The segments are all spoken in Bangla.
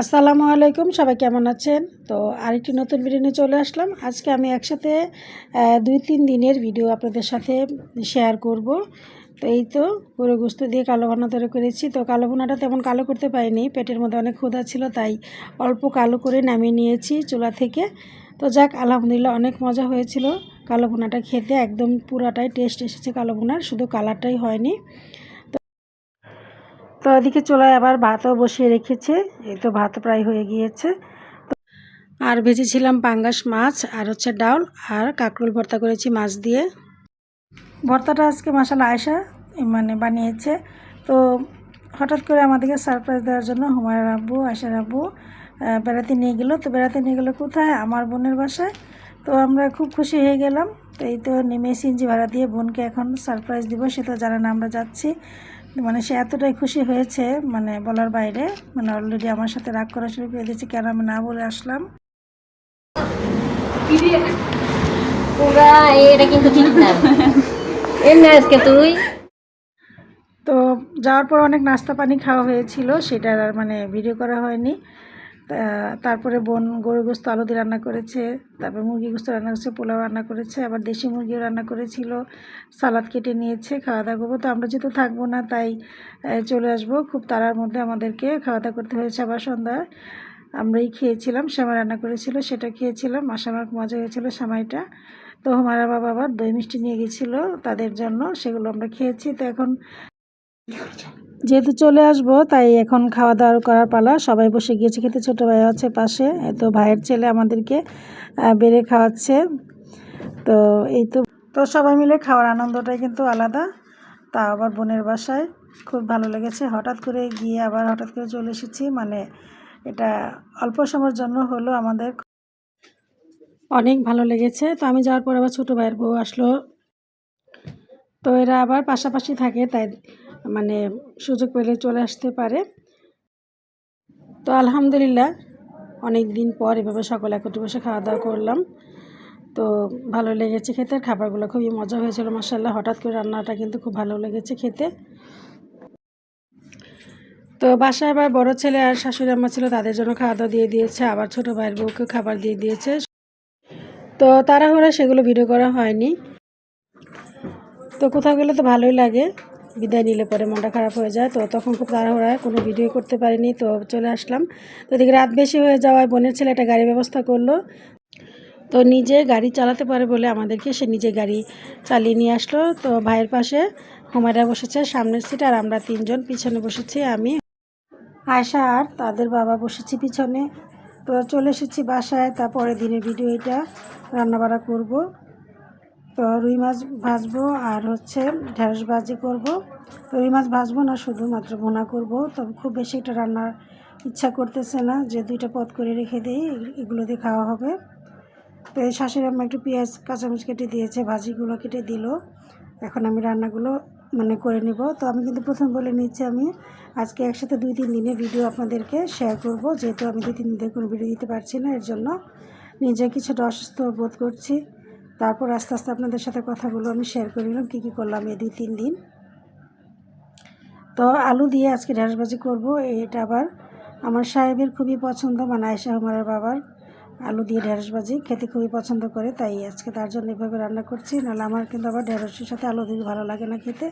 আসসালামু আলাইকুম, সবাই কেমন আছেন? তো আরেকটি নতুন ভিডিও নিয়ে চলে আসলাম। আজকে আমি একসাথে দুই তিন দিনের ভিডিও আপনাদের সাথে শেয়ার করব। তো এই তো গরু গোস্ত দিয়ে কালো ভুনা তৈরি করেছি। তো কালো ভুনাটা তেমন কালো করতে পারিনি, পেটের মধ্যে অনেক ক্ষুধা ছিল, তাই অল্প কালো করে নামিয়ে নিয়েছি চুলা থেকে। তো যাক, আলহামদুলিল্লাহ অনেক মজা হয়েছিল কালো ভুনাটা খেতে। একদম পুরাটাই টেস্ট এসেছে কালো ভুনার, শুধু কালারটাই হয়নি। তো এদিকে চুলায় আবার ভাতও বসিয়ে রেখেছে। এই তো ভাত প্রায় হয়ে গিয়েছে। আর ভেজেছিলাম পাঙ্গাস মাছ আর হচ্ছে ডাউল আর কাঁকরোল ভর্তা করেছি মাছ দিয়ে। ভর্তাটা আজকে মশালা আয়সা মানে বানিয়েছে। তো হঠাৎ করে আমাদেরকে সারপ্রাইজ দেওয়ার জন্য হুমায়ুর আব্বু আয়সার আব্বু বেড়াতে নিয়ে গেলো। তো বেড়াতে নিয়ে গেলো কোথায়? আমার বোনের বাসায়। তো আমরা খুব খুশি হয়ে গেলাম। তো এই তো নেমে সিনজি ভাড়া দিয়ে বোনকে এখন সারপ্রাইজ দিব, সে তো জানে না আমরা যাচ্ছি। মানে সে এতটাই খুশি হয়েছে মানে বলার বাইরে মানে অলরেডি আমার সাথে রাগ করা শুরু করে দিয়েছে কেন আমি না বলে আসলাম। পুরা এটা কিন্তু ঠিক না। আজকে তুই? তো যাওয়ার পর অনেক নাস্তা পানি খাওয়া হয়েছিল সেটার আর মানে ভিডিও করা হয়নি। তারপরে বোন গরু গোস্ত, আলু দিয়ে রান্না করেছে, তারপর মুরগি গোস্ত রান্না করেছে, পোলাও রান্না করেছে, আবার দেশি মুরগিও রান্না করেছিল, সালাদ কেটে নিয়েছে খাওয়া দাওয়া করব। তো আমরা যেহেতু থাকব না, তাই চলে আসব। খুব তাড়ার মধ্যে আমাদেরকে খাওয়া দাওয়া করতে হয়েছে আবার সন্ধ্যায়। আমরাই খেয়েছিলাম, শ্যামা রান্না করেছিল, সেটা খেয়েছিলাম। মাসামার মজা হয়েছিল সামাইটা তো আমার বাবা আবার দই মিষ্টি নিয়ে গেছিল, তাদের জন্য সেগুলো আমরা খেয়েছি। তো এখন যেহেতু চলে আসব, তাই এখন খাওয়া দাওয়া করার পালা। সবাই বসে গিয়েছে খেতে, ছোটো ভাই আছে পাশে। তো ভাইয়ের ছেলে আমাদেরকে বেড়ে খাওয়াচ্ছে। তো এই তো তো সবাই মিলে খাওয়ার আনন্দটাই কিন্তু আলাদা। তা আবার বোনের বাসায় খুব ভালো লেগেছে। হঠাৎ করে গিয়ে আবার হঠাৎ করে চলে এসেছি। মানে এটা অল্প সময়ের জন্য হলো আমাদের। অনেক ভালো লেগেছে। তো আমি যাওয়ার পর আবার ছোটো ভাইয়ের বউ আসলো। তো এরা আবার পাশাপাশি থাকে, তাই মানে সুযোগ পেলে চলে আসতে পারে। তো আলহামদুলিল্লাহ অনেক দিন পর এভাবে সকলে একত্রে বসে খাওয়া দাওয়া করলাম। তো ভালো লেগেছে খেতে আর খাবারগুলো খুবই মজা হয়েছিল মাসাল্লাহ হঠাৎ করে রান্নাটা কিন্তু খুব ভালো লেগেছে খেতে। তো বাসায় আবার বড় ছেলে আর শাশুড়ি আম্মা ছিল, তাদের জন্য খাওয়া দাওয়া দিয়ে দিয়েছে। আবার ছোটো ভাইয়ের বউকে খাবার দিয়ে দিয়েছে। তো তাড়াহুড়া সেগুলো ভিডিও করা হয়নি। তো কোথাও গেলে তো ভালোই লাগে। বিদায় নিলে পরে মনটা খারাপ হয়ে যায়। তো তখন খুব তাড়াহুড়ায় কোনো ভিডিও করতে পারিনি, তো চলে আসলাম। তো এদিকে রাত বেশি হয়ে যাওয়ায় বোনের ছেলে একটা গাড়ি ব্যবস্থা করল। তো নিজে গাড়ি চালাতে পারে বলে আমাদেরকে সে নিজে গাড়ি চালিয়ে নিয়ে আসলো। তো ভাইয়ের পাশে হুমায়রা বসেছে, সামনের সিট, আর আমরা তিনজন পিছনে বসেছি, আমি আয়সা আর তাদের বাবা বসেছি পিছনে। তো চলে এসেছি বাসায় তারপরে দিনের ভিডিও এটা। রান্নাবাড়া করব। তো রুই মাছ ভাজবো আর হচ্ছে ঢেঁড়স ভাজি করব। তো রুই মাছ ভাজবো না, শুধুমাত্র ভুনা করব। তবে খুব বেশি একটা রান্নার ইচ্ছা করতেছে না যে দুইটা পদ করে রেখে দিই, এগুলো দিয়ে খাওয়া হবে। তো এই শাশুড়ি আম্মা একটু পেঁয়াজ, কাঁচামরিচ কেটে দিয়েছে, ভাজিগুলো কেটে দিল। এখন আমি রান্নাগুলো মানে করে নিব। তো আমি কিন্তু প্রথম বলে নিচ্ছি আমি, আজকে একসাথে দুই তিন দিনে ভিডিও আপনাদেরকে শেয়ার করব। যেহেতু আমি দুই তিন দিন কোনো ভিডিও দিতে পারছি না, এর জন্য নিজে কিছুটা অসুস্থ বোধ করছি। তারপর আস্তে আস্তে আপনাদের সাথে কথাগুলো আমি শেয়ার করে নিলাম, কী কী করলাম এই দুই তিন দিন। তো আলু দিয়ে আজকে ঢেঁড়স ভাজি করব, এটা আবার আমার সাহেবের খুবই পছন্দ মানে আয়সা হুমারের বাবার আলু দিয়ে ঢেঁড়স ভাজি, খেতে খুবই পছন্দ করে, তাই আজকে তার জন্য এভাবে রান্না করছি, নাহলে আমার কিন্তু আবার ঢেঁড়সের সাথে আলু দিয়ে ভালো লাগে না খেতে।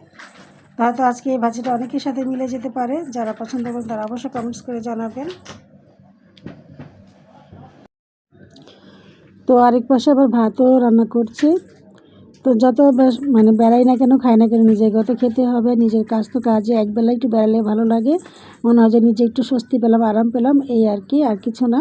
হয়তো আজকে এই ভাজিটা অনেকের সাথে মিলে যেতে পারে, যারা পছন্দ করেন তারা অবশ্যই কমেন্টস করে জানাবেন। তো আরেক পাশে আবার ভাতও রান্না করছি। তো যত মানে বেড়াই না কেন, খাই না কেন নিজের গত খেতে হবে, নিজের কাজ তো কাজে একবেলা একটু বেড়ালে ভালো লাগে। মনে হয় যে নিজে একটু স্বস্তি পেলাম, আরাম পেলাম, এই আর কি, আর কিছু না।